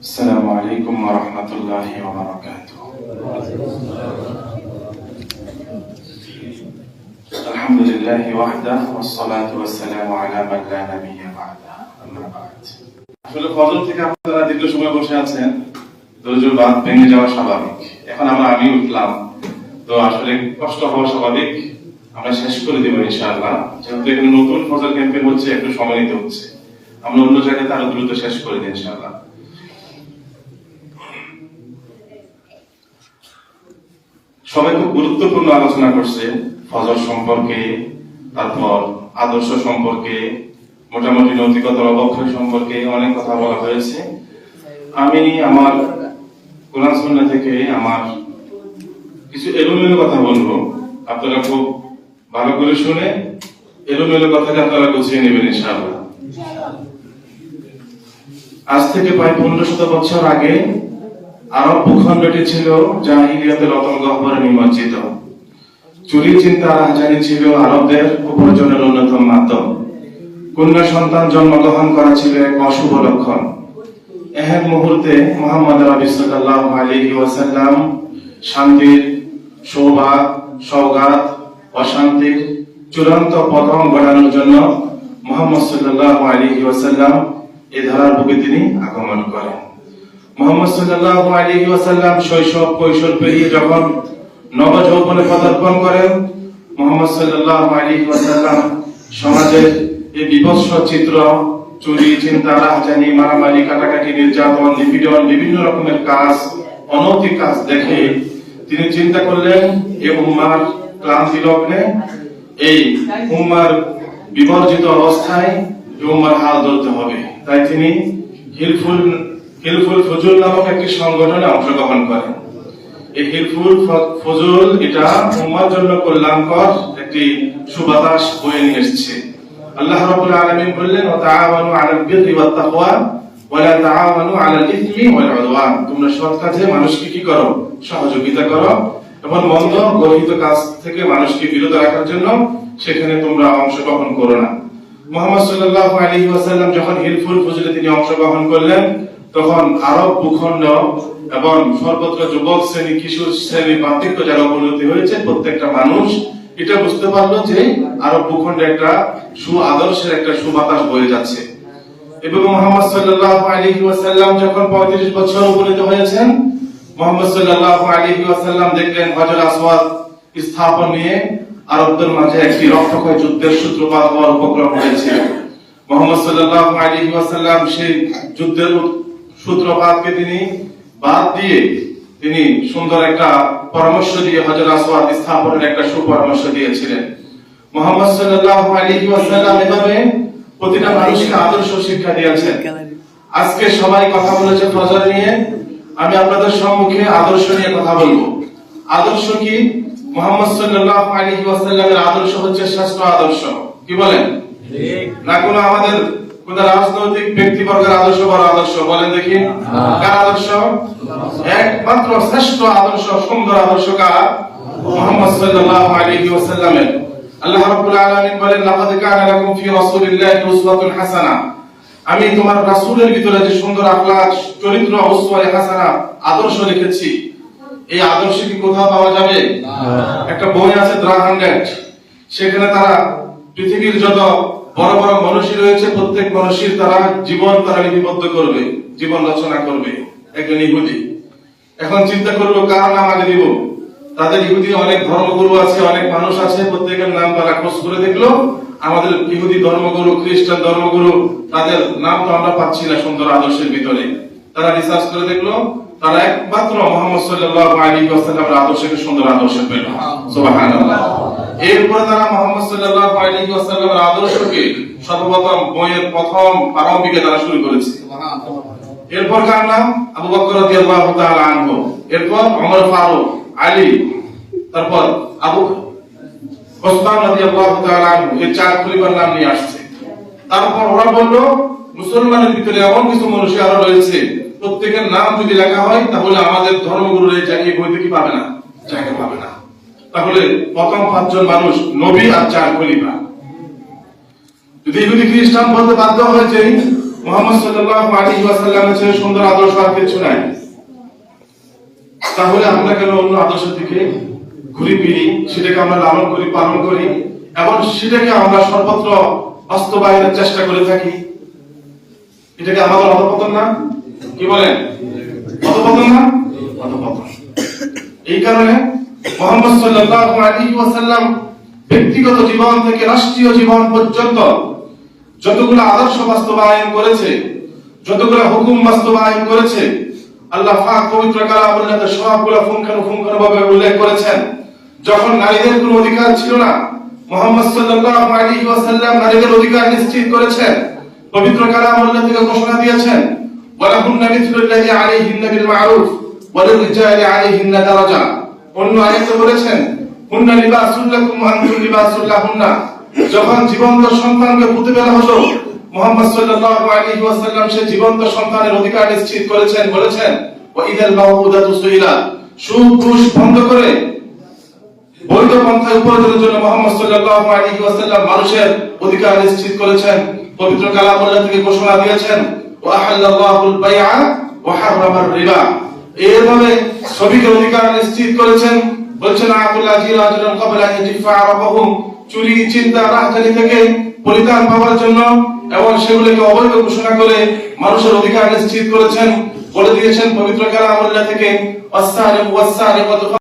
السلام عليكم ورحمة الله وبركاته الحمد لله وحده والصلاة والسلام على من لا نبي بعده أما بعد আসলে ফজর থেকে আপনারা দীর্ঘ সময় বসে আছেন দরজুর বাদ ভেঙে যাওয়া স্বাভাবিক এখন আমরা আমি উঠলাম তো আসলে কষ্ট হওয়া স্বাভাবিক আমরা শেষ করে দেবো ইনশাআল্লাহ যেহেতু এখানে নতুন ফজর ক্যাম্পেইন হচ্ছে একটু সময় নিতে হচ্ছে আমরা অন্য জায়গায় আরো দ্রুত শেষ করে দিই ইনশাআল্লাহ সবাই খুব গুরুত্বপূর্ণ আলোচনা করছে ফজর সম্পর্কে, তারপর আদর্শ সম্পর্কে, মোটামুটি নৈতিকতার অবক্ষয় সম্পর্কে অনেক কথা বলা হয়েছে। আমি আমার কোরআন থেকে আমার কিছু এলোমেলো কথা বলব। আপনারা খুব ভালো করে শুনে এলোমেলো কথাকে আপনারা গুছিয়ে নেবেন, ইনশাআল্লাহ। আজ থেকে প্রায় পনেরো শত বছর আগে আরব ভূখণ্ডটি ছিল জাহিলিয়াতের রতন গহ্বরে নিমজ্জিত চুরি চিন্তা রাজধানী ছিল, আরবদের উপার্জনের অন্যতম মাধ্যম। কন্যা সন্তান জন্মগ্রহণ করা ছিল এক অশুভ লক্ষণ। এহেন মুহূর্তে মোহাম্মদ রবি সাল্লাল্লাহু আলাইহি ওয়াসাল্লাম শান্তির সৌভাগ সৌগাত অশান্তির চূড়ান্ত পতন ঘটানোর জন্য মোহাম্মদ সাল্লাল্লাহু আলাইহি ওয়াসাল্লাম এ ধারার বুকে তিনি আগমন করেন। মোহাম্মদ করেন, মোহাম্মদ সাল্লাল্লাহু আলাইহি চিত্র, চুরি চিন্তা মারামারি, কাটাকাটি, নির্যাতন, নিপীড়ন, বিভিন্ন রকমের কাজ, অনৈতিক কাজ দেখে তিনি চিন্তা করলেন এই উম্মার ক্লান্তি লগ্নে, এই উম্মার বিবর্জিত অবস্থায় উম্মার হাল ধরতে হবে। তাই তিনি হিলফুল হিলফুল ফজুল নামক একটি সংগঠনে অংশগ্রহণ করেন এই হিলফুল ফজুল এটা উম্মার জন্য কল্যাণকর একটি সুবাতাস বয়ে নিয়ে এসেছে। আল্লাহ রাব্বুল আলামিন বললেন ওয়া তাআওয়ানু আলাল বিররি ওয়াত তাকওয়া ওয়া লা তাআওয়ানু আলাল ইসমি ওয়াল উদওয়ান। তোমরা সৎ কাজে মানুষকে কি করো? সহযোগিতা করো। এবং মন্দ, গর্হিত কাজ থেকে মানুষকে বিরত রাখার জন্য সেখানে তোমরা অংশগ্রহণ করো না। মোহাম্মদ সাল্লাল্লাহু আলাইহি ওয়াসাল্লাম যখন হিলফুল ফজলে তিনি অংশগ্রহণ করলেন তখন আরব ভূখণ্ড এবং সর্বত্র যুবক শ্রেণি, কিশোর শ্রেণি পার্থক্য যারা অবনতি হয়েছে, প্রত্যেকটা মানুষ এটা বুঝতে পারল যে আরব ভূখণ্ডে একটা সু আদর্শের একটা সুবাতাস বয়ে যাচ্ছে। এবং মোহাম্মদ সাল্লাল্লাহু আলাইহি ওয়াসাল্লাম যখন 35 বছর উপনীত হয়েছেন, মোহাম্মদ সাল্লাল্লাহু আলাইহি ওয়াসাল্লাম দেখলেন হজর আসওয়াদ স্থাপন নিয়ে আরবদের মাঝে একটি রক্তক্ষয় যুদ্ধের সূত্রপাত হওয়ার উপক্রম হয়েছে। মোহাম্মদ সাল্লাল্লাহু আলাইহি ওয়াসাল্লাম সেই যুদ্ধের সূত্রপাতকে তিনি বাদ দিয়ে তিনি সুন্দর একটা পরামর্শ দিয়ে হজর আসওয়াদ স্থাপনের একটা সুপরামর্শ দিয়েছিলেন। মোহাম্মদ সাল্লাল্লাহু আলাইহি ওয়াসাল্লাম এভাবে প্রতিটা মানুষকে আদর্শ শিক্ষা দিয়েছেন। আজকে সবাই কথা বলেছে ফজর নিয়ে। আমি আপনাদের সম্মুখে আদর্শ নিয়ে কথা বলব। আদর্শ কি? মোহাম্মদ সাল্লাল্লাহু আলাইহি ওয়াসাল্লামের আদর্শ হচ্ছে শ্রেষ্ঠ আদর্শ। কি বলেন? না কোনো আমাদের কোন রাজনৈতিক ব্যক্তিবর্গের আদর্শ বড় আদর্শ বলেন দেখি। কার আদর্শ? একমাত্র শ্রেষ্ঠ আদর্শ সুন্দর আদর্শ কার? মোহাম্মদ সাল্লাল্লাহু আলাইহি ওয়াসাল্লামের। আল্লাহ রাব্বুল আলামিন বলেন লাকাদ কানা লাকুম ফি রাসূলিল্লাহি উসওয়াতুন হাসানাহ আমি তোমার রাসূলের ভিতরে যে সুন্দর আখলাক চরিত্র উসওয়ায়ে হাসানা আদর্শ রেখেছি। এই আদর্শ কি কোথাও পাওয়া যাবে? একটা বই আছে দ্রা সেখানে তারা পৃথিবীর যত বড় বড় মনীষী রয়েছে, প্রত্যেক মনীষীর তারা জীবন তারা লিপিবদ্ধ করবে, জীবন রচনা করবে, একজন ইহুদি। এখন চিন্তা করব কার নাম আগে দিব তাদের ইহুদি অনেক ধর্মগুরু আছে, অনেক মানুষ আছে, প্রত্যেকের নাম তারা খোঁজ করে দেখল। আমাদের ইহুদি ধর্মগুরু, খ্রিস্টান ধর্মগুরু, তাদের নাম তো আমরা পাচ্ছি না সুন্দর আদর্শের ভিতরে। তারা রিসার্চ করে দেখল, তারা একমাত্র মোহাম্মদ সাল্লাল্লাহু আলাইহি ওয়াসাল্লামের আদর্শকে সুন্দর আদর্শ পেল। সুবহানাল্লাহ। এরপরে তারা মোহাম্মদ সাল্লাল্লাহু আলাইহি ওয়াসাল্লামের আদর্শকে সর্বপ্রথম বইয়ের প্রথম প্রারম্ভিকে তারা শুরু করেছে। এরপর কার নাম? আবু বকর রাদিয়াল্লাহু তাআলা আনহু। এরপর ওমর ফারুক আলী তারপর আবু ওসমান রাদিয়াল্লাহু তাআলা আনহু এই চার খলিফার নাম নিয়ে আসছে। তারপর ওরা বলল মুসলমানের ভিতরে এমন কিছু মানুষ আরও রয়েছে প্রত্যেকের নাম যদি লেখা হয় তাহলে আমাদের ধর্মগুরুর এই বইতে কি পাবে না? জায়গা পাবে না। তাহলে প্রথম পাঁচজন মানুষ নবী আর চার খলিফা। যদি ইহুদি খ্রিস্টান বলতে বাধ্য হয়েছে মোহাম্মদ সাল্লাল্লাহু আলাইহি ওয়াসাল্লামের চেয়ে সুন্দর আদর্শ আর কিছু নাই, তাহলে আমরা কেন অন্য আদর্শের দিকে ঘুরি ফিরি, সেটাকে আমরা লালন করি, পালন করি, এবং সেটাকে আমরা সর্বত্র বাস্তবায়নের চেষ্টা করে থাকি? এটাকে আমাদের অধপতন না? কি বলেন? অধপতন না? অধপতন। এই কারণে মোহাম্মদ সাল্লাল্লাহু আলাইহি ওয়াসাল্লাম ব্যক্তিগত জীবন থেকে রাষ্ট্রীয় জীবন পর্যন্ত যতগুলো আদর্শ বাস্তবায়ন করেছে, যতগুলো হুকুম বাস্তবায়ন করেছে, আল্লাহ পাক পবিত্র সবগুলো ভাবে উল্লেখ করেছেন। যখন নারীদের কোনো অধিকার ছিল না, মোহাম্মদ সাল্লাল্লাহু আলাইহি ওয়াসাল্লাম নারীদের অধিকার নিশ্চিত করেছেন, পবিত্র কালামুল্লাহ থেকে ঘোষণা দিয়েছেন ওয়ালাহুন্না মিথলুল্লাহি আলাইহিন্না বিল মারুফ ওয়ালিররিজালি আলাইহিন্না দারাজা। অন্য আয়াতে বলেছেন, হুন্না লিবাসুল লাকুম ওয়া আনতুম লিবাসুল লাহুন্না। যখন জীবন্ত সন্তানকে পুঁতে ফেলা হলো মোহাম্মদ সাল্লাল্লাহু আলাইহি ওয়াসাল্লাম সে জীবন্ত সন্তানের অধিকার নিশ্চিত করেছেন, বলেছেন, ওয়া ইদাল মাউউদাতু সুইলা। সুদ ঘুষ বন্ধ করে বৈধ পন্থায় উপার্জনের জন্য মোহাম্মদ সাল্লাল্লাহু আলাইহি ওয়াসাল্লাম মানুষের অধিকার নিশ্চিত করেছেন, পবিত্র কালামুল্লাহ থেকে ঘোষণা দিয়েছেন, ওয়া আহাল্লাল্লাহুল বাইআ ওয়া হারামার রিবা। এইভাবে সবিকে অধিকার নিশ্চিত করেছেন। বলছেন আব্দুল্লাহ জিরাজুল কবলা ইতিফা রাবহুম চুরি, চিন্তা, রাজধানী থেকে পরিত্রাণ পাওয়ার জন্য এবং সেগুলোকে অবৈধ ঘোষণা করে মানুষের অধিকার নিশ্চিত করেছেন। বলে দিয়েছেন, পবিত্র কালামুল্লাহ থেকে অস্তারে ওয়াসারিকাতু